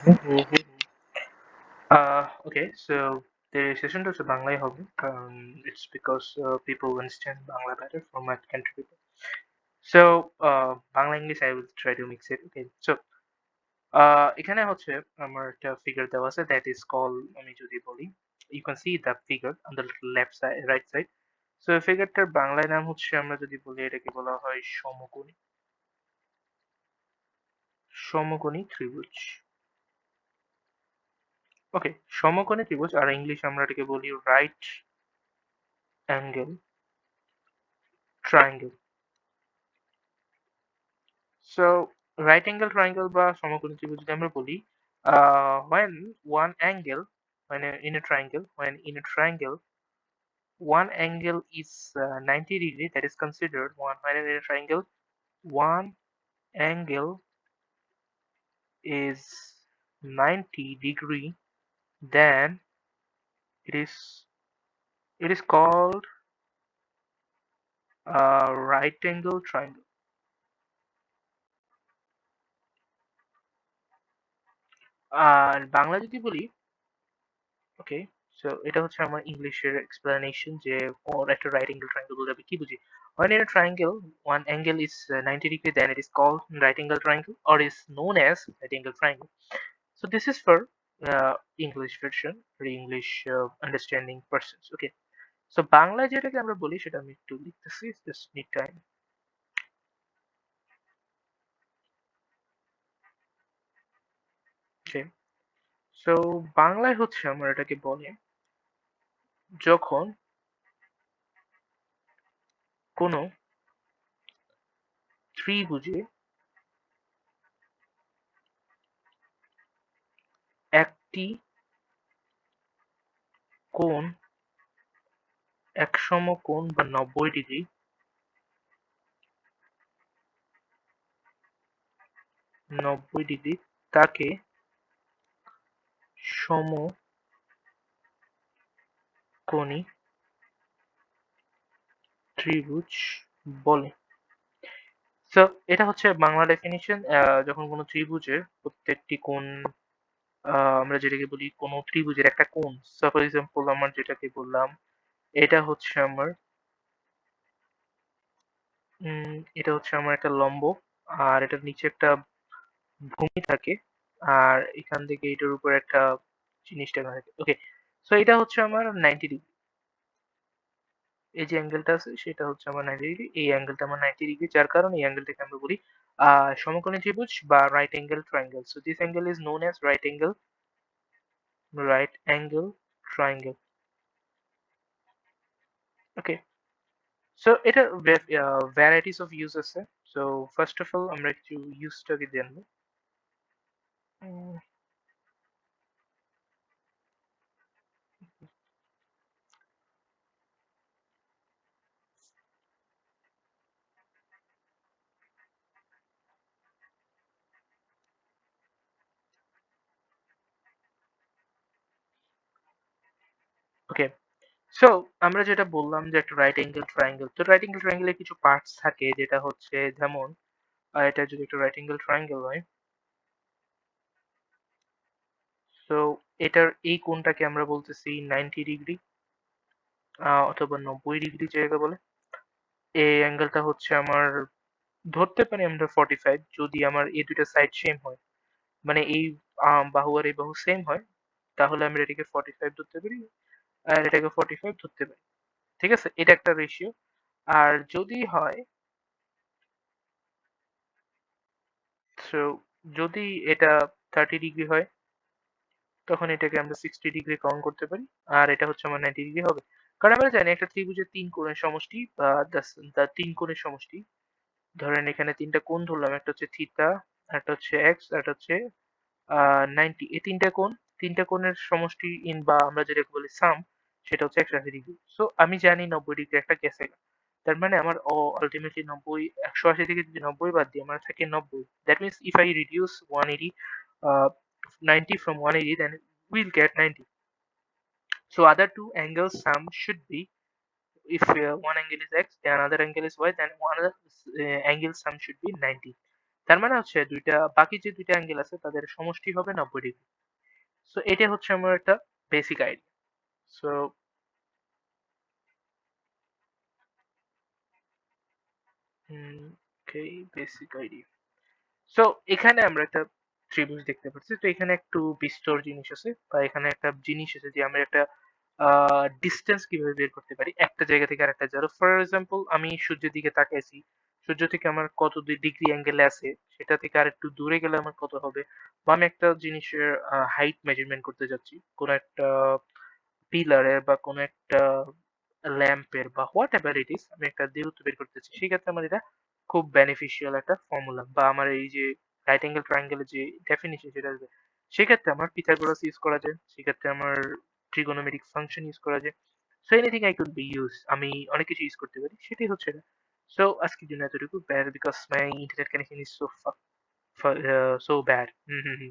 Mhm. Uh, okay, so the session হচ্ছে বাংলায় হবে কারণ it's because uh, people understand Bangla better from my country people. So uh, Bangla English I will try to mix it. Okay, so uh, এখানে হচ্ছে আমার একটা figure দেওয়া আছে that is called আমি যদি বলি you can see the figure on the left side right side. So ফিগারটার বাংলায় নাম হচ্ছে আমরা যদি বলি এটাকে বলা হয় সমকোণী সমকোণী ত্রিভুজ ওকে সমকোণী ত্রিভুজ আর ইংলিশ আমরা এটাকে বলি right angle triangle so right angle triangle বা সমকোণী ত্রিভুজ যদি আমরা বলি uh, when one angle when in a triangle when in a triangle one angle is uh, 90 degree that is considered one when in a triangle one angle is 90 degree then it is it is called a right angle triangle আর বাংলা যদি বলি okay so এটা হচ্ছে আমার ইংলিশের explanation যে ওর একটা right angle triangle বলতে আমি কি বুঝি when in a triangle one angle is uh, 90 degree then it is called right angle triangle or is known as right angle triangle so this is for uh, english version or english uh, understanding persons okay so Bangla যেটাকে আমরা বলি সেটা আমি একটু লিখতেছি just need time okay so বাংলায় হচ্ছে আমরা এটাকে বলে যখন কোনো ত্রিভুজে একটি কোণ এক সমকোণ বা নব্বই ডিগ্রি নব্বই ডিগ্রি তাকে সমকোণী ত্রিভুজ বলে। সো এটা হচ্ছে বাংলা ডেফিনিশন যখন কোনো ত্রিভুজের প্রত্যেকটি কোণ আমরা যেটাকে বলি কোনো ত্রিভুজের একটা কোণ। ফর এক্সাম্পল আমার যেটাকে বললাম, এটা হচ্ছে আমার এটা হচ্ছে আমার একটা লম্ব, আর এটার নিচে একটা ভূমি থাকে, আর এখান থেকে এটার উপর একটা জিনিসটা থাকে। ওকে সো এটা হচ্ছে আমার নাইনটি ডিগ্রি এই যে অ্যাঙ্গেলটা আছে, সেটা হচ্ছে আমার নাইনটি ডিগ্রি এই অ্যাঙ্গেলটা আমার নাইনটি ডিগ্রি যার কারণে এই অ্যাঙ্গেলটাকে আমরা বলি সমকোণী ত্রিভুজ বা right angle triangle so this angle is known as right angle right angle triangle okay so এটা ভ্যারাইটিস অফ ইউজ আছে সো ফার্স্ট অফ অল আমরা কিছু ইউজটাকে জানবো উম, okay so আমরা যেটা বললাম যে একটা রাইট অ্যাঙ্গেল ট্রায়াঙ্গেল তো রাইট অ্যাঙ্গেল ট্রায়াঙ্গেলের কিছু পার্টস থাকে যেটা হচ্ছে যেমন এটা যদি একটা রাইট অ্যাঙ্গেল ট্রায়াঙ্গেল হয় সো এটার এই কোণটাকে আমরা বলতেছি নাইনটি ডিগ্রি অথবা নব্বই ডিগ্রি জায়গা বলে। এই অ্যাঙ্গেলটা হচ্ছে আমার, ধরতে পারি আমরা ফর্টি ফাইভ যদি আমার এই দুইটা সাইড সেম হয়। মানে এই বাহু আর এই বাহু সেম হয়, তাহলে আমরা এটাকে ফর্টি ফাইভ ধরতে পারি। আর এটাকে ফর্টি ফাইভ ধরতে পারি। ঠিক আছে? এটা একটা রেশিও আর যদি হয় যদি এটা থার্টি ডিগ্রি হয়, তখন এটাকে আমরা সিক্সটি ডিগ্রি কাউন্ট করতে পারি। আর এটা হচ্ছে আমার নাইনটি ডিগ্রি হবে। কারণ আমরা জানি একটা ত্রিভুজের তিন কোণের সমষ্টি বা তিন কোণের সমষ্টি। ধরেন এখানে তিনটা কোণ ধরলাম, একটা হচ্ছে থিতা একটা হচ্ছে এক্স একটা হচ্ছে নাইনটি এই তিনটা কোণ তিনটা কোণের সমষ্টি ইন বা আমরা যেটাকে বলি সাম সেটা হচ্ছে একশো আশি ডিগ্রি সো আমি জানি নব্বই ডিগ্রি একটা গেছে তার মানে আমার আলটিমেটলি নব্বই একশো আশি থেকে যদি নব্বই বাদ দিই আমার থাকে নব্বই। That means if I reduce one eighty ninety from one eighty then will get ninety so other two angles sum should be if uh, one angle is x then another angle is y then one other uh, angle sum should be 90 তার মানে হচ্ছে দুইটা বাকি যে দুইটা angle আছে তাদের সমষ্টি হবে নব্বই ডিগ্রি সো এটা হচ্ছে আমার একটা basic idea so basic idea so এখানে আমরা একটা ত্রিভুজ দেখতে পাচ্ছি। তো, এখানে একটু বিস্তর জিনিস আছে বা এখানে একটা জিনিস আছে যে আমরা একটা ডিস্টেন্স কীভাবে বের করতে পারি? একটা জায়গা থেকে আরেকটা। জায়গা ফর এক্সাম্পল আমি সূর্যের দিকে তাকিয়েছি সূর্য থেকে আমার কত ডিগ্রি অ্যাঙ্গেলে আছে, সেটা থেকে আর একটু দূরে গেলে আমার কত হবে? বা আমি একটা জিনিসের হাইট মেজারমেন্ট করতে যাচ্ছি, কোনো একটা পিলারের বা কোনো একটা ল্যাম্পের বা হোয়াট এভার ইট ইস আমি একটা দূরত্ব বের করতেছি সেক্ষেত্রে আমার এটা খুব বেনিফিশিয়াল একটা ফর্মুলা বা আমার এই যে রাইট অ্যাঙ্গেল ট্রায়াঙ্গেলের যে ডেফিনিশন সেটা আসবে। সেক্ষেত্রে আমার পিথাগোরাস ইউজ করা যায় সেক্ষেত্রে আমার ট্রিগোনোমেট্রিক ফাংশন ইউজ করা যায়। So anything I could be use আমি অনেক কিছু ইউজ করতে পারি, সেটাই হচ্ছে So ask you not to repair because my internet connection is so fu- fu- uh, so bad. Mm-hmm.